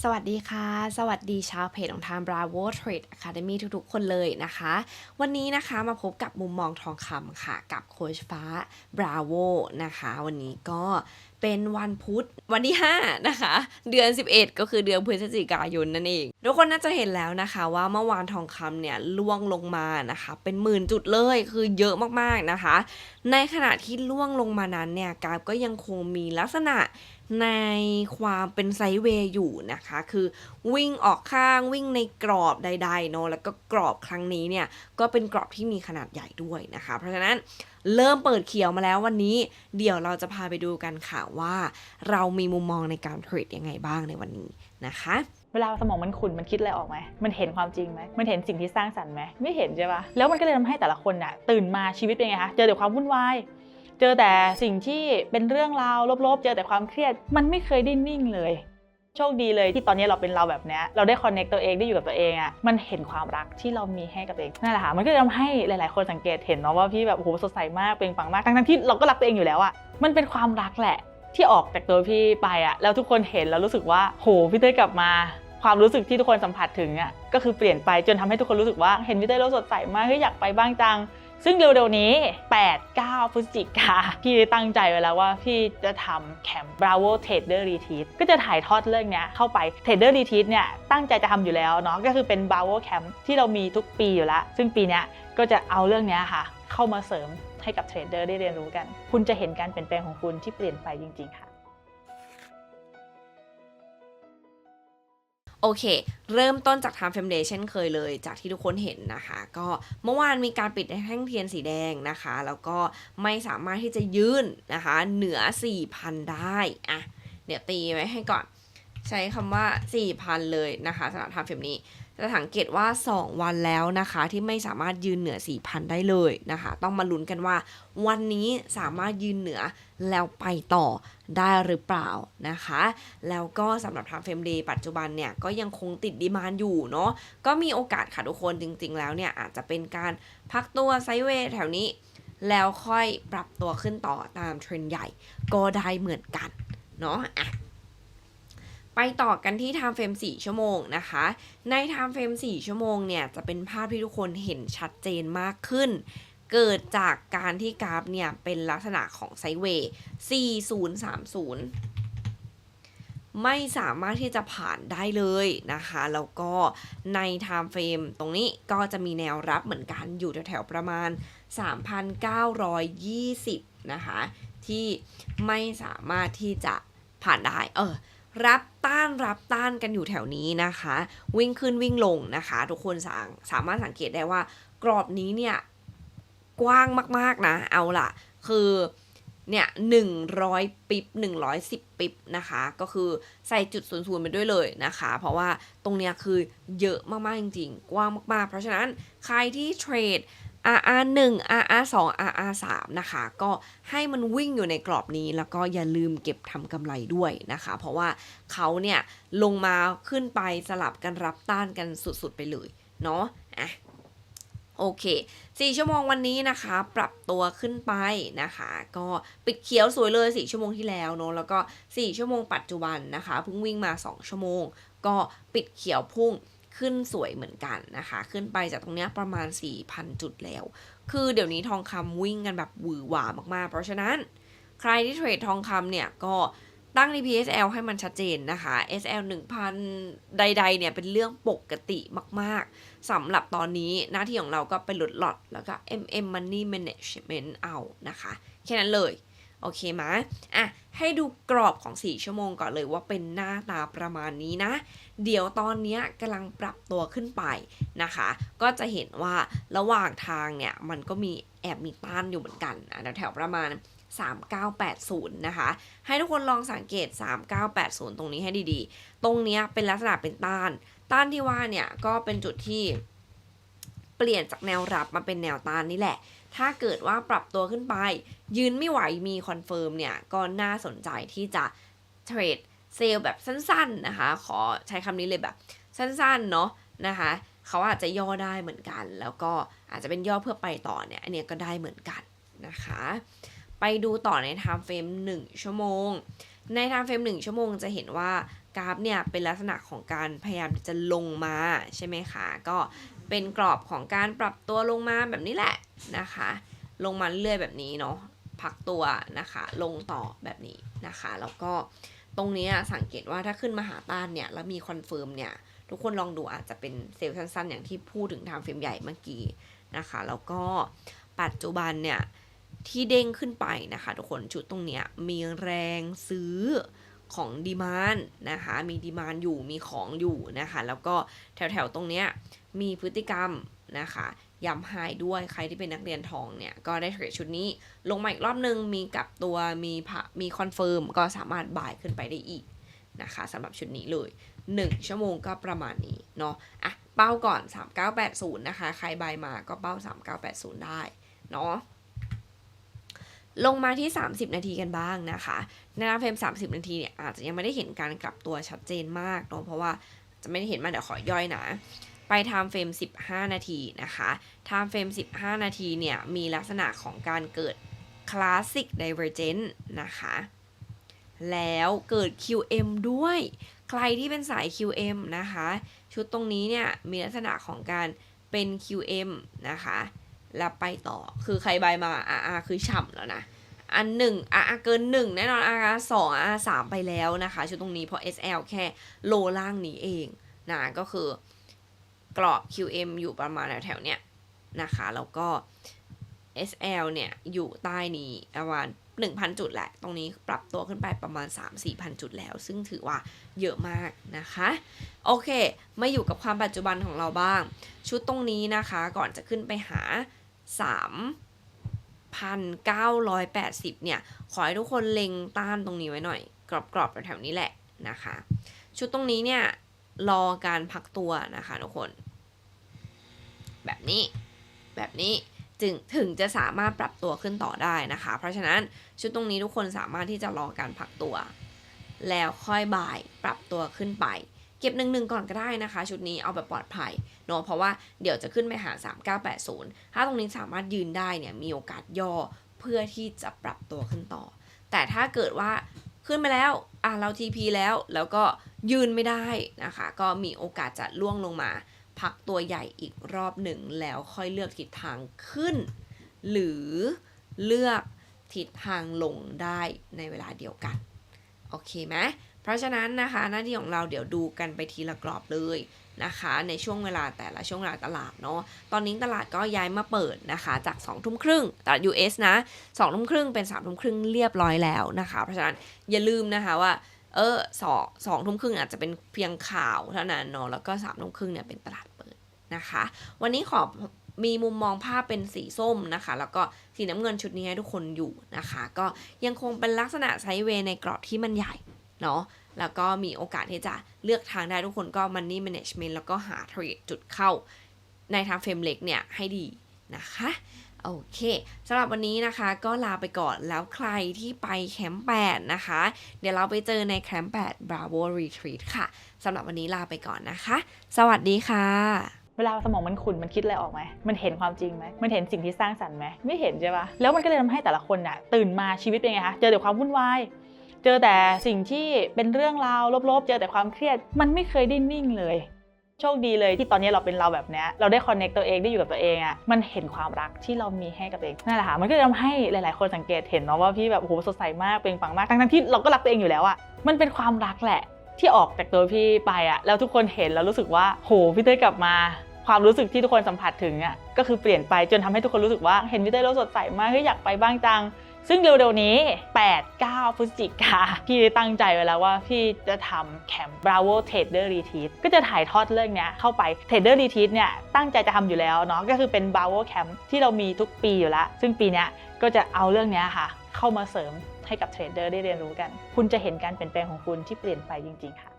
สวัสดีค่ะ สวัสดีชาวเพจของทาง Bravo Trade Academy ทุกๆ คนเลยนะคะ วันนี้นะคะมาพบกับมุมมองทองคำค่ะ กับโคชฟ้า Bravo นะคะ วันนี้ก็เป็นวันพุธวันที่ 5 นะคะ เดือน 11 ก็คือเดือนพฤศจิกายนนั่นเอง ทุกคนน่าจะเห็นแล้วนะคะว่าเมื่อวานทองคำเนี่ยล่วงลงมานะคะ เป็นหมื่นจุดเลยคือเยอะมากๆนะคะ ในขณะที่ล่วงลงมานั้นเนี่ยกราฟก็ยังคงมีลักษณะ ในความเป็นไซด์เวย์อยู่นะคะ คือวิ่งออกข้างวิ่งในกรอบใดๆเนาะแล้วก็กรอบครั้งนี้เนี่ย ก็เป็นกรอบที่มีขนาดใหญ่ด้วยนะคะ เพราะฉะนั้นเริ่มเปิดเขียวมาแล้ววันนี้ เดี๋ยวเราจะพาไปดูกันค่ะว่า เรามีมุมมองในการเทรดยังไงบ้างในวันนี้นะคะเวลาสมองมันขุ่นมันคิดอะไรออกไหม มันเห็นความจริงไหม มันเห็นสิ่งที่สร้างสรรค์ไหม ไม่เห็นใช่ปะแล้วมันก็เลยทำให้แต่ละคนน่ะตื่นมาชีวิตเป็นไงคะ เจอแต่ความวุ่นวาย เจอแต่สิ่งที่เป็นเรื่องราวลบๆ เจอแต่ความเครียด มันไม่เคยได้นิ่งเลย โชคดีเลยที่ตอนนี้เราเป็นเราแบบนี้เราได้คอนเน c t ตัวเองได้อยู่กับตัวเองอะ่ะมันเห็นความรักที่เรามีให้กับตัวเองนั่นแหละค่ะมันก็ทำให้หลายๆ คนสังเกตเห็นเนาะว่าพี่แบบโอ้โหสดใสมากเปล่งปลั่งมากทั้งๆที่เราก็รักตัวเองอยู่แล้วอะ่ะมันเป็นความรักแหละที่ออกจากตัวพี่ไปอะ่ะแล้วทุกคนเห็นแล้วรู้สึกว่า โหพี่เต้ยกลับมา ความรู้สึกที่ทุกคนสัมผัสถึงอะก็คือเปลี่ยนไปจนทำให้ทุกคนรู้สึกว่าเห็นพี่เต้ยแล้วสดใสมากเฮ้ยอยากไปบ้างจัง ซึ่งเร็วๆนี้ 8 9 พฤศจิกา พี่ตั้งใจไว้แล้วว่าพี่จะทำแคมป์ Bravo Trader Retreat ก็จะถ่ายทอดเรื่องเนี้ยเข้าไป Trader Retreat เนี่ยตั้งใจจะทำอยู่แล้วเนาะก็คือเป็น Bravo Camp ที่เรามีทุกปีอยู่แล้ว ซึ่งปีเนี้ยก็จะเอาเรื่องเนี้ยค่ะ เข้ามาเสริมให้กับเทรดเดอร์ได้เรียนรู้กัน คุณจะเห็นการเปลี่ยนแปลงของคุณที่เปลี่ยนไปจริง ๆ ค่ะ โอเค เริ่มต้นจาก time frame day เช่นเคยเลย จากที่ทุกคนเห็นนะคะ ก็เมื่อวานมีการปิดแท่งเทียนสีแดงนะคะ แล้วก็ไม่สามารถที่จะยื่นนะคะ เหนือ 4,000 ได้อะเดี๋ยวตีไว้ให้ก่อน ใช้คำว่า 4,000 เลยนะคะสำหรับ time frame นี้ จะสังเกตว่า 2 วันแล้วนะคะ ที่ไม่สามารถยืนเหนือ 4,000 ได้เลยนะคะ ต้องมาลุ้นกันว่า วันนี้สามารถยืนเหนือแล้วไปต่อได้หรือเปล่านะคะ แล้วก็สำหรับทางเฟมเดย์ปัจจุบันเนี่ย ก็ยังคงติดดีมานอยู่เนาะก็มีโอกาสค่ะทุกคนจริง ๆ แล้วเนี่ย อาจจะเป็นการพักตัวไซเวย์แถวนี้ แล้วค่อยปรับตัวขึ้นต่อตามเทรนด์ใหญ่ก็ได้เหมือนกันเนาะอะ ไปต่อกันที่ time frame 4ชั่วโมงนะคะ ใน time frame 4ชั่วโมงเนี่ย จะเป็นภาพที่ทุกคนเห็นชัดเจนมากขึ้น เกิดจากการที่กราฟเนี่ย เป็นลักษณะของไซเวย์4030 ไม่สามารถที่จะผ่านได้เลยนะคะ แล้วก็ใน time frame ตรงนี้ก็จะมีแนวรับเหมือนกันอยู่แถวๆประมาณ 3,920 นะคะ ที่ไม่สามารถที่จะผ่านได้ เออ รับต้านรับต้านกันอยู่แถวนี้นะคะ วิ่งขึ้นวิ่งลงนะคะ ทุกคนสาสามารถสังเกตได้ว่ากรอบนี้เนี่ยกว้างมากๆนะ เอาล่ะ คือเนี่ยหนึ่งร้อยปิบหนึ่งร้อยสิบปิบนะคะ ก็คือใส่จุดศูนย์ศูนย์ไปด้วยเลยนะคะ เพราะว่าตรงเนี้ยคือเยอะมากๆจริงๆ กว้างมากๆ เพราะฉะนั้นใครที่เทรด RR 1 RR 2 RR 3นะคะ ก็ให้มันวิ่งอยู่ในกรอบนี้ แล้วก็อย่าลืมเก็บทำกำไรด้วยนะคะ เพราะว่าเขาเนี่ยลงมาขึ้นไปสลับกันรับต้านกันสุดๆไปเลยเนาะอะโอเค 4 ชั่วโมงวันนี้นะคะ ปรับตัวขึ้นไปนะคะ ก็ปิดเขียวสวยเลย 4 ชั่วโมงที่แล้วเนอะแล้วก็ 4 ชั่วโมงปัจจุบันนะคะเพิ่งวิ่งมา 2 ชั่วโมง ก็ปิดเขียวพุ่ง ขึ้นสวยเหมือนกันนะคะ ขึ้นไปจากตรงเนี้ยประมาณ 4,000 จุดแล้ว คือเดี๋ยวนี้ทองคำวิ่งกันแบบหวือหวามากๆ เพราะฉะนั้นใครที่เทรดทองคำเนี่ยก็ตั้ง DPSL ให้มันชัดเจนนะคะ SL 1000 ใด ๆ เนี่ยเป็นเรื่องปกติมาก ๆสำหรับตอนนี้หน้าที่ของเราก็เป็นลดหลอดแล้วก็ MM Money Management เอานะคะ แค่นั้นเลย โอเคไหมอะให้ดูกรอบของ 4 ชั่วโมงก่อนเลยว่าเป็นหน้าตาประมาณนี้นะ เดี๋ยวตอนเนี้ยกำลังปรับตัวขึ้นไปนะคะ ก็จะเห็นว่าระหว่างทางเนี่ยมันก็มีแอบมีต้านอยู่เหมือนกันอะแถวประมาณ 3980 นะคะ ให้ทุกคนลองสังเกต 3980 ตรงนี้ให้ดีๆ ตรงเนี้ยเป็นลักษณะเป็นต้าน ต้านที่ว่าเนี่ยก็เป็นจุดที่ ปลี่ยนจากแนวรับมาเป็นแนวต้านนี่แหละ ถ้าเกิดว่าปรับตัวขึ้นไป ยืนไม่ไหวมีคอนเฟิร์มเนี่ย ก็น่าสนใจที่จะเทรดเซลล์แบบสั้นๆนะคะ ขอใช้คำนี้เลยแบบสั้นๆเนาะนะคะเขาอาจจะย่อได้เหมือนกัน แล้วก็อาจจะเป็นย่อเพื่อไปต่อเนี่ย อันนี้ก็ได้เหมือนกันนะคะ ไปดูต่อใน time frame 1ชั่วโมง ใน time frame 1ชั่วโมงจะเห็นว่ากราฟเนี่ยเป็นลักษณะของการพยายามจะลงมาใช่ไหมคะ ก็ เป็นกรอบของการปรับตัวลงมาแบบนี้แหละนะคะ ลงมาเรื่อยแบบนี้เนาะพักตัวนะคะ ลงต่อแบบนี้นะคะ แล้วก็ตรงนี้สังเกตว่าถ้าขึ้นมาหาต้านเนี่ย แล้วมีคอนเฟิร์มเนี่ย ทุกคนลองดูอาจจะเป็นเซลล์สั้นๆ อย่างที่พูดถึงทางเฟรมใหญ่เมื่อกี้นะคะ แล้วก็ปัจจุบันเนี่ยที่เด้งขึ้นไปนะคะ ทุกคนจุดตรงเนี้ยมีแรงซื้อ ของดีมานนะคะมีดีมานอยู่มีของอยู่นะคะแล้วก็แถวๆตรงเนี้ยมีพฤติกรรมนะคะย้ำไฮด้วยใครที่เป็นนักเรียนทองเนี่ย ก็ได้เทรดชุดนี้ลงมาอีกรอบนึง มีกับตัวมีพะมีคอนเฟิร์มก็สามารถบ่ายขึ้นไปได้อีกนะคะสำหรับชุดนี้เลย 1 ชั่วโมงก็ประมาณนี้เนาะอะเป้าก่อน 3980 นะคะ ใครบายมาก็เป้า 3980 ได้เนาะ ลงมาที่ 30 นาทีกันบ้างนะคะในหน้าเฟรม 30 นาทีเนี่ยอาจจะยังไม่ได้เห็นการกลับตัวชัดเจนมากเนาะเพราะว่าจะไม่ได้เห็นมาเดี๋ยวขอย่อยนะไปไทม์เฟรม 15 นาทีนะคะไทม์เฟรม 15 นาทีเนี่ยมีลักษณะของการเกิด Classic Divergence นะคะแล้วเกิด QM ด้วย ใครที่เป็นสาย QM นะคะ ชุดตรงนี้เนี่ยมีลักษณะของการเป็น QM นะคะ แล้วไปต่อ คือใครใบมายมา RR คือฉ่ำแล้วนะ อันหนึ่ง RR เกินหนึ่งแน่นอน RR สอง RR สามไปแล้วนะคะ ชุดตรงนี้เพราะ SL แค่โลล่างนี้เองนะก็คือกรอบ QM อยู่ประมาณแถวๆเนี้ยนะคะ แล้วก็ SL เนี่ย อยู่ใต้นี้ประมาณ1,000 จุดแหละ ตรงนี้ปรับตัวขึ้นไปประมาณ 3-4,000 จุดแล้ว ซึ่งถือว่าเยอะมากนะคะ โอเค มาอยู่กับความปัจจุบันของเราบ้าง ชุดตรงนี้นะคะ ก่อนจะขึ้นไปหา 3,980 เนี่ย ขอให้ทุกคนเล็งต้านตรงนี้ไว้หน่อย กรอบๆแถวๆนี้แหละนะคะ ชุดตรงนี้เนี่ย รอการพักตัวนะคะทุกคน แบบนี้ แบบนี้จึงถึงจะสามารถปรับตัวขึ้นต่อได้นะคะ เพราะฉะนั้นชุดตรงนี้ทุกคนสามารถที่จะรอการพักตัว แล้วค่อยบ่ายปรับตัวขึ้นไป เก็บหนึ่งหนึ่งก่อนก็ได้นะคะ ชุดนี้เอาแบบปลอดภัยเนาะเพราะว่าเดี๋ยวจะขึ้นไปหา 3980 ถ้าตรงนี้สามารถยืนได้เนี่ยมีโอกาสย่อเพื่อที่จะปรับตัวขึ้นต่อ แต่ถ้าเกิดว่าขึ้นไปแล้วอะเรา TP แล้วแล้วก็ยืนไม่ได้นะคะ ก็มีโอกาสจะล่วงลงมา พักตัวใหญ่อีกรอบหนึ่งแล้วค่อยเลือกทิศทางขึ้น หรือเลือกทิศทางลงได้ในเวลาเดียวกัน โอเคไหม เพราะฉะนั้นนะคะหน้าที่ของเราเดี๋ยวดูกันไปทีละกรอบเลยนะคะ ในช่วงเวลาแต่ละช่วงเวลาตลาดเนาะตอนนี้ตลาดก็ย้ายมาเปิดนะคะจาก2ทุ่มครึ่งตลาด US นะ2ทุ่มครึ่งเป็น3ทุ่มครึ่งเรียบร้อยแล้วนะคะ เพราะฉะนั้นอย่าลืมนะคะว่าเออสองสองทุ่มครึ่งอาจจะเป็นเพียงข่าวเท่านั้นเนาะแล้วก็สามทุ่มครึ่งเนี่ยเป็นตลาดเปิดนะคะ วันนี้ขอมีมุมมองภาพเป็นสีส้มนะคะ แล้วก็สีน้ำเงินชุดนี้ให้ทุกคนอยู่นะคะ ก็ยังคงเป็นลักษณะไซด์เวย์ในกรอบที่มันใหญ่ เนาะแล้วก็มีโอกาสที่จะเลือกทางได้ทุกคนก็ Money Management แล้วก็หาเทรดจุดเข้าในทางเฟรมเล็กเนี่ยให้ดีนะคะโอเคสำหรับวันนี้นะคะก็ลาไปก่อนแล้วใครที่ไปแคมป์8นะคะ เดี๋ยวเราไปเจอในแคมป์8 Bravo Retreat ค่ะสำหรับวันนี้ลาไปก่อนนะคะ สวัสดีค่ะ เวลาสมองมันขุ่นมันคิดอะไรออกไหมมันเห็นความจริงไหมมันเห็นสิ่งที่สร้างสรรค์ไหมไม่เห็นใช่ปะแล้วมันก็เลยทำให้แต่ละคนน่ะตื่นมาชีวิตเป็นไงคะเจอแต่ความวุ่นวาย เจอแต่สิ่งที่เป็นเรื่องราวลบๆ เจอแต่ความเครียด มันไม่เคยได้นิ่งเลย โชคดีเลยที่ตอนนี้เราเป็นเราแบบนี้เราได้คอนเน c t ตัวเองได้อยู่กับตัวเองอะ่ะมันเห็นความรักที่เรามีให้กับตัวเองนั่นแหละค่ะมันก็เลยทำให้หลาย ๆ คนสังเกตเห็นเนาะว่าพี่แบบโอ้โหสดใสมากเปล่งปลั่งมากทั้งๆที่เราก็รักตัวเองอยู่แล้วอะ่ะมันเป็นความรักแหละที่ออกจากตัวพี่ไปอะ่ะแล้วทุกคนเห็นแล้วรู้สึกว่าโหพี่เต้ยกลับมาความรู้สึกที่ทุกคนสัมผัสถึงอะก็คือเปลี่ยนไปจนทำให้ทุกคนรู้สึกว่าเห็นพี่เต้ยแล้วสดใสมากเฮ้ยอยากไปบ้างจัง ซึ่งเร็วๆนี้ 8 9 พฤศจิกา พี่ได้ตั้งใจไว้แล้วว่าพี่จะทำแคมป์ Bravo Trader Retreat ก็จะถ่ายทอดเรื่องนี้เข้าไป Trader Retreat เนี่ยตั้งใจจะทำอยู่แล้วเนาะก็คือเป็น Bravo Camp ที่เรามีทุกปีอยู่แล้ว ซึ่งปีนี้ก็จะเอาเรื่องนี้ค่ะ เข้ามาเสริมให้กับเทรดเดอร์ได้เรียนรู้กัน คุณจะเห็นการเปลี่ยนแปลงของคุณที่เปลี่ยนไปจริง ๆ ค่ะ